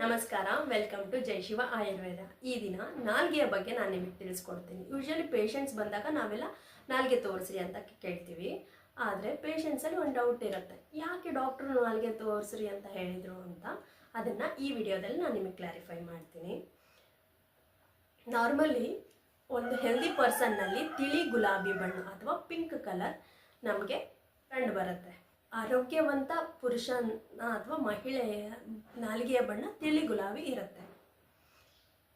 ನಮಸ್ಕಾರ welcome to Jai Shiva Ayurveda. ಈ ದಿನ ನಾಲ್ಗೆಯ ಬಗ್ಗೆ ನಾನು ನಿಮಗೆ ತಿಳಿಸ್ಕೊಡ್ತೀನಿ. ಯೂಶಲಿ ಪೇಷಂಟ್ಸ್ ಬಂದಾಗ ನಾವೆಲ್ಲ ನಾಲ್ಗೆ ತೋರಿಸ್ರಿ ಅಂತ ಕೇಳ್ತೀವಿ. ಆದರೆ ಪೇಷಂಟ್ಸಲ್ಲಿ ಒಂದು ಡೌಟ್ ಇರುತ್ತೆ. ಯಾಕೆ ಡಾಕ್ಟ್ರು ನಾಲ್ಗೆ ತೋರಿಸ್ರಿ ಅಂತ ಹೇಳಿದರು ಅಂತ? ಅದನ್ನು ಈ ವಿಡಿಯೋದಲ್ಲಿ ನಾನು ನಿಮಗೆ ಕ್ಲಾರಿಫೈ ಮಾಡ್ತೀನಿ. ನಾರ್ಮಲಿ ಒಂದು ಹೆಲ್ದಿ ಪರ್ಸನ್ನಲ್ಲಿ ತಿಳಿ ಗುಲಾಬಿ ಬಣ್ಣ ಅಥವಾ ಪಿಂಕ್ ಕಲರ್ ನಮಗೆ ಕಂಡು ಬರುತ್ತೆ. ಆರೋಗ್ಯವಂತ ಪುರುಷನ ಅಥವಾ ಮಹಿಳೆಯ ನಾಲಿಗೆಯ ಬಣ್ಣ ತಿಳಿ ಗುಲಾಬಿ ಇರುತ್ತೆ.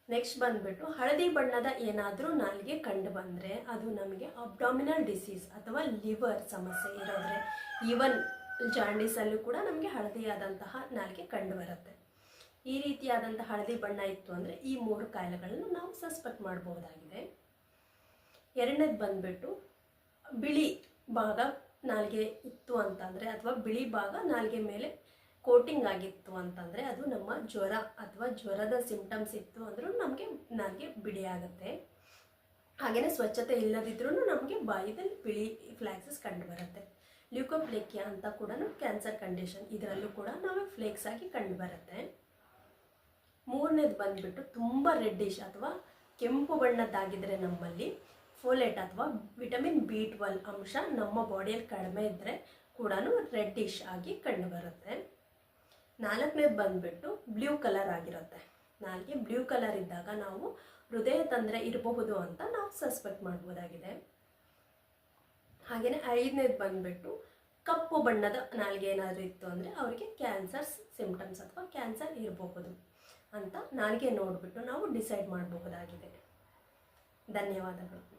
ನೆಕ್ಸ್ಟ್ ಬಂದ್ಬಿಟ್ಟು ಹಳದಿ ಬಣ್ಣದ ಏನಾದರೂ ನಾಲಿಗೆ ಕಂಡು ಬಂದರೆ ಅದು ನಮಗೆ ಅಬ್ಡಾಮಿನಲ್ ಡಿಸೀಸ್ ಅಥವಾ ಲಿವರ್ ಸಮಸ್ಯೆ ಇರೋದ್ರೆ ಈವನ್ ಜಾಂಡೀಸಲ್ಲೂ ಕೂಡ ನಮಗೆ ಹಳದಿಯಾದಂತಹ ನಾಲಿಗೆ ಕಂಡು ಬರುತ್ತೆ. ಈ ರೀತಿಯಾದಂಥ ಹಳದಿ ಬಣ್ಣ ಇತ್ತು ಅಂದರೆ ಈ ಮೂರು ಕಾಯಿಲೆಗಳನ್ನು ನಾವು ಸಸ್ಪೆಕ್ಟ್ ಮಾಡಬಹುದಾಗಿದೆ ಎರಡನೇದು ಬಂದ್ಬಿಟ್ಟು ಬಿಳಿ ಭಾಗ ನಾಲ್ಗೆ ಇತ್ತು ಅಂತಂದರೆ, ಅಥವಾ ಬಿಳಿ ಭಾಗ ನಾಲ್ಗೆ ಮೇಲೆ ಕೋಟಿಂಗ್ ಆಗಿತ್ತು ಅಂತಂದರೆ, ಅದು ನಮ್ಮ ಜ್ವರ ಅಥವಾ ಜ್ವರದ ಸಿಂಪ್ಟಮ್ಸ್ ಇತ್ತು ಅಂದರೂ ನಮಗೆ ನಾಲ್ಗೆ ಬಿಳಿ ಆಗುತ್ತೆ. ಹಾಗೆಯೇ ಸ್ವಚ್ಛತೆ ಇಲ್ಲದಿದ್ರೂ ನಮಗೆ ಬಾಯಿದಲ್ಲಿ ಬಿಳಿ ಫ್ಲ್ಯಾಕ್ಸಸ್ ಕಂಡು ಬರುತ್ತೆ ಲ್ಯೂಕೋಪ್ಲೇಕಿಯಾ ಅಂತ ಕೂಡ ಕ್ಯಾನ್ಸರ್ ಕಂಡೀಷನ್ ಇದರಲ್ಲೂ ಕೂಡ ನಾವು ಫ್ಲೇಕ್ಸ್ ಆಗಿ ಕಂಡು ಬರುತ್ತೆ ಮೂರನೇದು ಬಂದುಬಿಟ್ಟು ತುಂಬ ರೆಡ್ಡಿಶ್ ಅಥವಾ ಕೆಂಪು ಬಣ್ಣದ್ದಾಗಿದ್ದರೆ ನಮ್ಮಲ್ಲಿ ಫೋಲೇಟ್ ಅಥವಾ ವಿಟಮಿನ್ ಬಿ ಟ್ವೆಲ್ ಅಂಶ ನಮ್ಮ ಬಾಡಿಯಲ್ಲಿ ಕಡಿಮೆ ಇದ್ದರೆ ಕೂಡ ರೆಡ್ಡಿಶ್ ಆಗಿ ಕಂಡು ಬರುತ್ತೆ. ನಾಲ್ಕನೇದು ಬಂದುಬಿಟ್ಟು ಬ್ಲೂ ಕಲರ್ ಆಗಿರುತ್ತೆ. ನಾಲ್ಗೆ ಬ್ಲೂ ಕಲರ್ ಇದ್ದಾಗ ನಾವು ಹೃದಯ ತೊಂದರೆ ಇರಬಹುದು ಅಂತ ನಾವು ಸಸ್ಪೆಕ್ಟ್ ಮಾಡ್ಬೋದಾಗಿದೆ. ಹಾಗೆಯೇ ಐದನೇದು ಬಂದ್ಬಿಟ್ಟು ಕಪ್ಪು ಬಣ್ಣದ ನಾಲ್ಗೆ ಏನಾದರೂ ಇತ್ತು ಅಂದರೆ ಅವರಿಗೆ ಕ್ಯಾನ್ಸರ್ ಸಿಂಪ್ಟಮ್ಸ್ ಅಥವಾ ಕ್ಯಾನ್ಸರ್ ಇರಬಹುದು ಅಂತ ನಾಲ್ಗೆ ನೋಡಿಬಿಟ್ಟು ನಾವು ಡಿಸೈಡ್ ಮಾಡಬಹುದಾಗಿದೆ. ಧನ್ಯವಾದಗಳು.